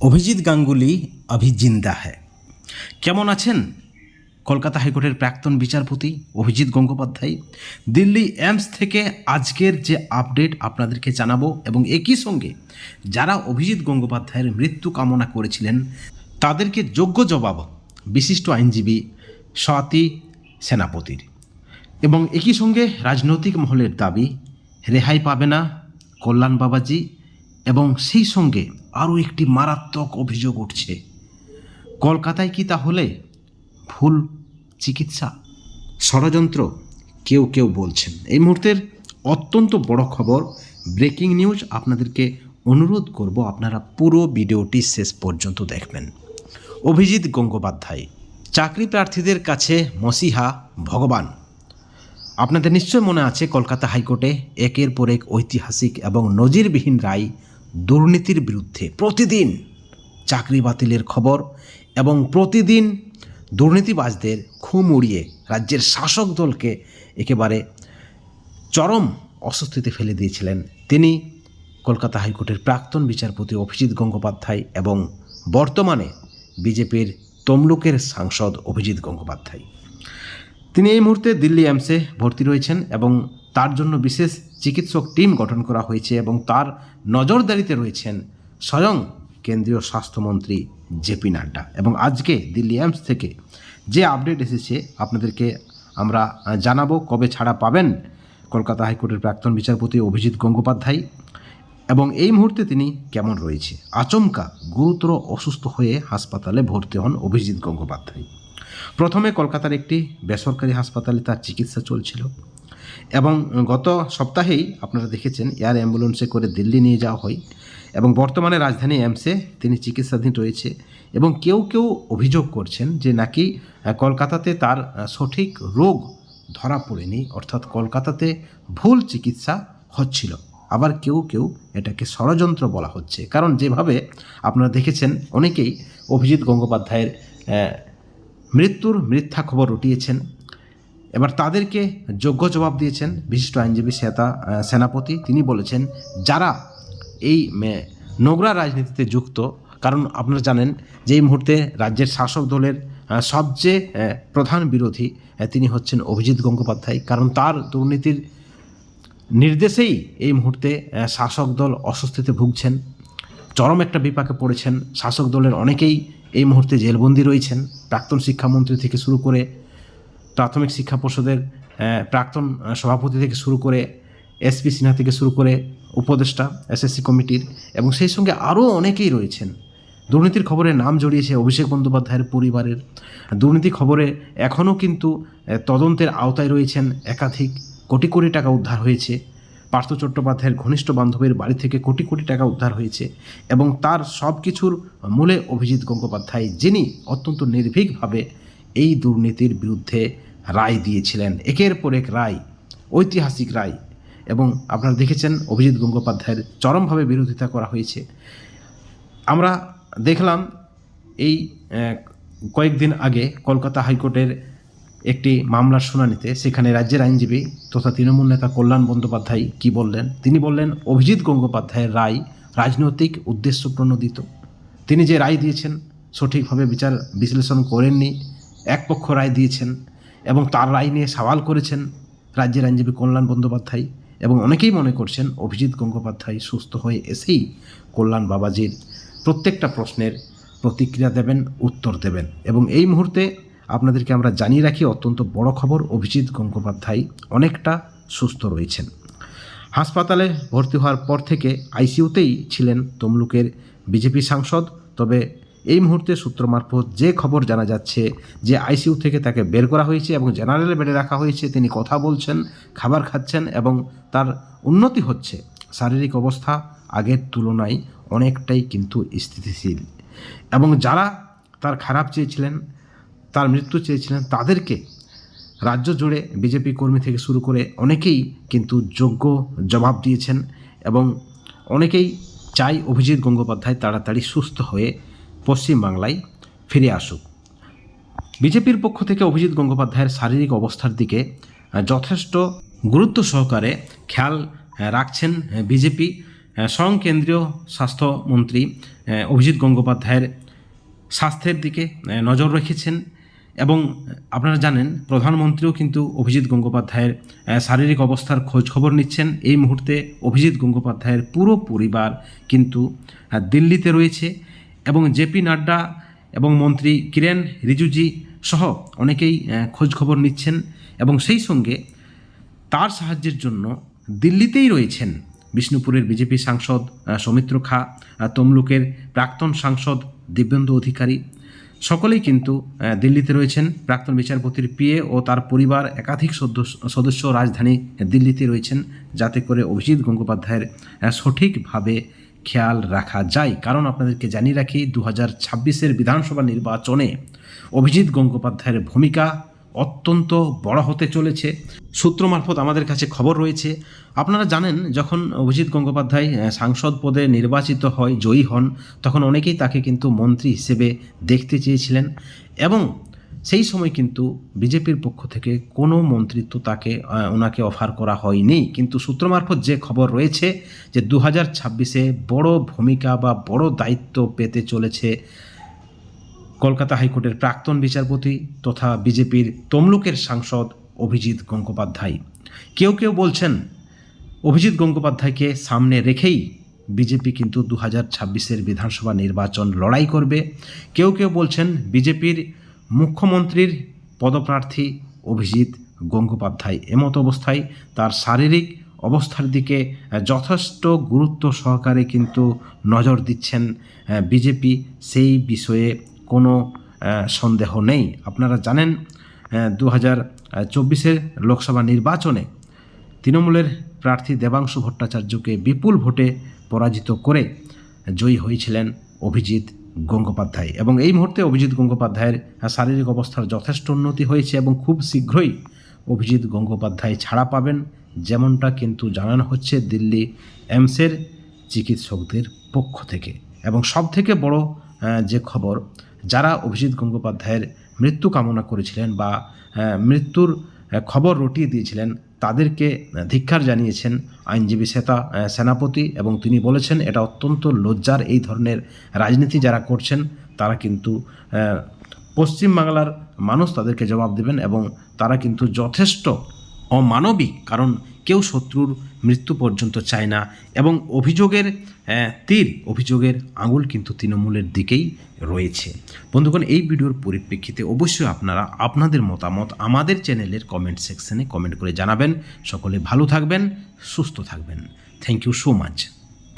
অভিজিৎ গাঙ্গুলি অভি জিন্দা হ্যায় কেমন আছেন? কলকাতা হাইকোর্টের প্রাক্তন বিচারপতি অভিজিৎ গঙ্গোপাধ্যায়। দিল্লি এমস থেকে আজকের যে আপডেট আপনাদেরকে জানাব এবং একই সঙ্গে যারা অভিজিৎ গঙ্গোপাধ্যায়ের মৃত্যু কামনা করেছিলেন, তাদেরকে যোগ্য জবাব বিশিষ্ট আইনজীবী স্বাতি সেনাপতির। এবং একই সঙ্গে রাজনৈতিক মহলের দাবি, রেহাই পাবে না কল্যাণ বাবাজি এবং সেই সঙ্গে আরও একটি মারাত্মক অভিযোগ উঠছে। কলকাতায় কি তাহলে ভুল চিকিৎসা? ষড়যন্ত্র কেউ কেউ বলছেন। এই মুহূর্তের অত্যন্ত বড় খবর, ব্রেকিং নিউজ আপনাদেরকে অনুরোধ করব আপনারা পুরো ভিডিওটি শেষ পর্যন্ত দেখবেন। অভিজিৎ গঙ্গোপাধ্যায়, চাকরি প্রার্থীদের কাছে মসিহা ভগবান। আপনাদের নিশ্চয় মনে আছে কলকাতা হাইকোর্টে একের পর এক ঐতিহাসিক এবং নজিরবিহীন রায় দুর্নীতির বিরুদ্ধে প্রতিদিন চাকরি বাতিলের খবর এবং প্রতিদিন দুর্নীতিবাজদের খুম উড়িয়ে রাজ্যের শাসক দলকে একেবারে চরম অস্বস্তিতে ফেলে দিয়েছিলেন তিনি। কলকাতা হাইকোর্টের প্রাক্তন বিচারপতি অভিজিৎ গঙ্গোপাধ্যায় এবং বর্তমানে বিজেপির তমলুকের সাংসদ অভিজিৎ গঙ্গোপাধ্যায়। তিনি এই মুহূর্তে দিল্লি এমসে ভর্তি রয়েছেন এবং তার জন্য বিশেষ চিকিৎসক টিম গঠন করা হয়েছে এবং তার নজরদারিতে রয়েছেন স্বয়ং কেন্দ্রীয় স্বাস্থ্যমন্ত্রী জেপি নাড্ডা। এবং আজকে দিল্লি এমস থেকে যে আপডেট এসেছে, আপনাদেরকে আমরা জানাব কবে ছাড়া পাবেন কলকাতা হাইকোর্টের প্রাক্তন বিচারপতি অভিজিৎ গঙ্গোপাধ্যায় এবং এই মুহূর্তে তিনি কেমন রয়েছে? আচমকা গুরুতর অসুস্থ হয়ে হাসপাতালে ভর্তি হন অভিজিৎ গঙ্গোপাধ্যায়। প্রথমে কলকাতার একটি বেসরকারি হাসপাতালে তার চিকিৎসা চলছিল। এবং গত সপ্তাহেই আপনারা দেখেছেন এয়ার অ্যাম্বুলেন্সে করে দিল্লি নিয়ে যাওয়া হয় এবং বর্তমানে রাজধানী এমসে তিনি চিকিৎসাধীন রয়েছে এবং কেউ কেউ অভিযোগ করছেন যে নাকি কলকাতাতে তার সঠিক রোগ ধরা পড়েনি, অর্থাৎ কলকাতাতে ভুল চিকিৎসা হচ্ছিল। আবার কেউ কেউ এটাকে ষড়যন্ত্র বলা হচ্ছে। কারণ যেভাবে আপনারা দেখেছেন, অনেকেই অভিজিৎ গঙ্গোপাধ্যায়ের মৃত্যুর মিথ্যা খবর উঠিয়েছেন এবার তাদেরকে যোগ্য জবাব দিয়েছেন বিশিষ্ট আইনজীবী আহ, সেনাপতি। তিনি বলেছেন যারা এই নোংরা রাজনীতিতে যুক্ত কারণ আপনারা জানেন যে এই মুহূর্তে রাজ্যের শাসক দলের সবচেয়ে প্রধান বিরোধী তিনি হচ্ছেন অভিজিৎ গঙ্গোপাধ্যায়। কারণ তার দুর্নীতির নির্দেশেই এই মুহূর্তে শাসক দল অস্বস্তিতে ভুগছেন। চরম একটা বিপাকে পড়েছেন। শাসক দলের অনেকেই এই মুহূর্তে জেলবন্দি রয়েছেন। প্রাক্তন শিক্ষামন্ত্রী থেকে শুরু করে প্রাথমিক শিক্ষা পর্ষদের প্রাক্তন সভাপতি থেকে শুরু করে এসপি সিনহা থেকে শুরু করে উপদেষ্টা এসএসসি কমিটির এবং সেই সঙ্গে আরও অনেকেই রয়েছেন। দুর্নীতির খবরে নাম জড়িয়েছে অভিষেক বন্দ্যোপাধ্যায়ের পরিবারের। দুর্নীতি খবরে এখনও কিন্তু তদন্তের আওতায় রয়েছেন একাধিক কোটি কোটি টাকা উদ্ধার হয়েছে। পার্থ চট্টোপাধ্যায়ের ঘনিষ্ঠ বান্ধবীর বাড়ি থেকে কোটি কোটি টাকা উদ্ধার হয়েছে এবং তার সব কিছুর মূলে অভিজিৎ গঙ্গোপাধ্যায়, যিনি অত্যন্ত নির্ভীকভাবে এই দুর্নীতির বিরুদ্ধে রায় দিয়েছিলেন। একের পর এক রায়, ঐতিহাসিক রায় এবং আপনারা দেখেছেন অভিজিৎ গঙ্গোপাধ্যায়ের চরমভাবে বিরোধিতা করা হয়েছে। আমরা দেখলাম এই কয়েকদিন আগে কলকাতা হাইকোর্টের একটি মামলার শুনানিতে সেখানে রাজ্যের আইনজীবী তথা তৃণমূল নেতা কল্যাণ বন্দ্যোপাধ্যায় কি বললেন? তিনি বললেন, অভিজিৎ গঙ্গোপাধ্যায়ের রায় রাজনৈতিক উদ্দেশ্য প্রণোদিত। তিনি যে রায় দিয়েছেন সঠিকভাবে বিচার বিশ্লেষণ করেননি একপক্ষ রায় দিয়েছেন। এবং তার রায় নিয়ে সওয়াল করেছেন রাজ্যের আইনজীবী কল্যাণ বন্দ্যোপাধ্যায় এবং অনেকেই মনে করছেন অভিজিৎ গঙ্গোপাধ্যায় সুস্থ হয়ে এসেই কল্যাণ বাবাজির প্রত্যেকটা প্রশ্নের প্রতিক্রিয়া দেবেন, উত্তর দেবেন। এবং এই মুহূর্তে আপনাদেরকে আমরা জানিয়ে রাখি অত্যন্ত বড় খবর, অভিজিৎ গঙ্গোপাধ্যায় অনেকটা সুস্থ রয়েছেন। হাসপাতালে ভর্তি হওয়ার পর থেকে আইসিইউতেই ছিলেন তমলুকের বিজেপি সাংসদ, তবে এই মুহূর্তে সূত্র মারফত যে খবর জানা যাচ্ছে যে আইসিইউ থেকে তাকে বের করা হয়েছে এবং জেনারেল বেডে রাখা হয়েছে, তিনি কথা বলছেন, খাবার খাচ্ছেন এবং তার উন্নতি হচ্ছে। শারীরিক অবস্থা আগের তুলনায় অনেকটাই কিন্তু স্থিতিশীল। এবং যারা তার খারাপ চেয়েছিলেন, তার মৃত্যু চেয়েছিলেন, তাদেরকে রাজ্য জুড়ে বিজেপি কর্মী থেকে শুরু করে অনেকেই কিন্তু যোগ্য জবাব দিয়েছেন এবং অনেকেই চাই অভিজিৎ গঙ্গোপাধ্যায় তাড়াতাড়ি সুস্থ হয়ে পশ্চিমবাংলায় ফিরে আসুক। বিজেপির পক্ষ থেকে অভিজিৎ গঙ্গোপাধ্যায়ের শারীরিক অবস্থার দিকে যথেষ্ট গুরুত্ব সহকারে খেয়াল রাখছেন বিজেপি। স্বয়ং কেন্দ্রীয় স্বাস্থ্যমন্ত্রী অভিজিৎ গঙ্গোপাধ্যায়ের স্বাস্থ্যের দিকে নজর রেখেছেন এবং আপনারা জানেন, প্রধানমন্ত্রীও কিন্তু অভিজিৎ গঙ্গোপাধ্যায়ের শারীরিক অবস্থার খোঁজ খবর নিচ্ছেন। এই মুহূর্তে অভিজিৎ গঙ্গোপাধ্যায়ের পুরো পরিবার কিন্তু দিল্লিতে রয়েছে। এবং জেপি নাড্ডা এবং মন্ত্রী কিরেন রিজুজি সহ অনেকেই আহ, খোঁজ খবর নিচ্ছেন এবং সেই সঙ্গে তার সাহায্যের জন্য দিল্লিতেই রয়েছেন বিষ্ণুপুরের বিজেপি সাংসদ সৌমিত্র খা তমলুকের প্রাক্তন সাংসদ দিব্যেন্দু অধিকারী। সকলেই কিন্তু দিল্লিতে রয়েছেন। প্রাক্তন বিচারপতির পিএ ও তার পরিবার একাধিক সদস্য সদস্য রাজধানী দিল্লিতে রয়েছেন। যাতে করে অভিজিৎ গঙ্গোপাধ্যায়ের সঠিকভাবে খেয়াল রাখা যায়। কারণ আপনাদেরকে জানিয়ে রাখি দু হাজার ছাব্বিশের বিধানসভা নির্বাচনে অভিজিৎ গঙ্গোপাধ্যায়ের ভূমিকা অত্যন্ত বড় হতে চলেছে। সূত্র মারফত আমাদের কাছে খবর রয়েছে। আপনারা জানেন, যখন অভিজিৎ গঙ্গোপাধ্যায় সাংসদ পদে নির্বাচিত হয়, জয়ী হন, তখন অনেকেই তাকে কিন্তু মন্ত্রী হিসেবে দেখতে চেয়েছিলেন এবং সেই সময় কিন্তু বিজেপির পক্ষ থেকে কোনো মন্ত্রিত্ব তাকে ওনাকে অফার করা হয়নি। কিন্তু সূত্র মারফত যে খবর রয়েছে যে দু হাজার ছাব্বিশে বড় ভূমিকা বা বড় দায়িত্ব পেতে চলেছে কলকাতা হাইকোর্টের প্রাক্তন বিচারপতি তথা বিজেপির তমলুকের সাংসদ অভিজিৎ গঙ্গোপাধ্যায়। কেউ কেউ বলছেন, অভিজিৎ গঙ্গোপাধ্যায়কে সামনে রেখেই বিজেপি কিন্তু দু হাজার ছাব্বিশের বিধানসভা নির্বাচন লড়াই করবে। কেউ কেউ বলছেন, বিজেপির মুখ্যমন্ত্রীর পদপ্রার্থী অভিজিৎ গঙ্গোপাধ্যায় এমত অবস্থায় তার শারীরিক অবস্থার দিকে যথেষ্ট গুরুত্ব সহকারে কিন্তু নজর দিচ্ছেন বিজেপি। সেই বিষয়ে কোনো সন্দেহ নেই। আপনারা জানেন দু হাজার চব্বিশের লোকসভা নির্বাচনে তৃণমূলের প্রার্থী দেবাংশু ভট্টাচার্যকে বিপুল ভোটে পরাজিত করে জয়ী হয়েছিলেন অভিজিৎ। গঙ্গোপাধ্যায়। এবং এই মুহূর্তে অভিজিৎ গঙ্গোপাধ্যায়ের শারীরিক অবস্থার যথেষ্ট উন্নতি হয়েছে এবং খুব শীঘ্রই অভিজিৎ গঙ্গোপাধ্যায় ছাড়া পাবেন, যেমনটা কিন্তু জানানো হচ্ছে দিল্লি এমসের চিকিৎসকদের পক্ষ থেকে। এবং সব থেকে বড় যে খবর, যারা অভিজিৎ গঙ্গোপাধ্যায়ের মৃত্যু কামনা করেছিলেন বা মৃত্যুর খবর রটিয়ে দিয়েছিলেন তাদেরকে ধিক্ষার জানিয়েছেন আইনজীবী সেতা সেনাপতি এবং তিনি বলেছেন এটা অত্যন্ত লজ্জার এই ধরনের রাজনীতি যারা করছেন, তারা কিন্তু পশ্চিমবাংলার মানুষ তাদেরকে জবাব দেবেন এবং তারা কিন্তু যথেষ্ট অমানবিক। কারণ কেউ শত্রুর মৃত্যু পর্যন্ত চায় না এবং অভিযোগের তীর অভিযোগের আঙুল কিন্তু তৃণমূলের দিকেই রয়েছে। বন্ধুগণ, এই ভিডিওর পরিপ্রেক্ষিতে অবশ্যই আপনারা আপনাদের মতামত আমাদের চ্যানেলের কমেন্ট সেকশনে কমেন্ট করে জানাবেন। সকলে ভালো থাকবেন, সুস্থ থাকবেন। Thank you so much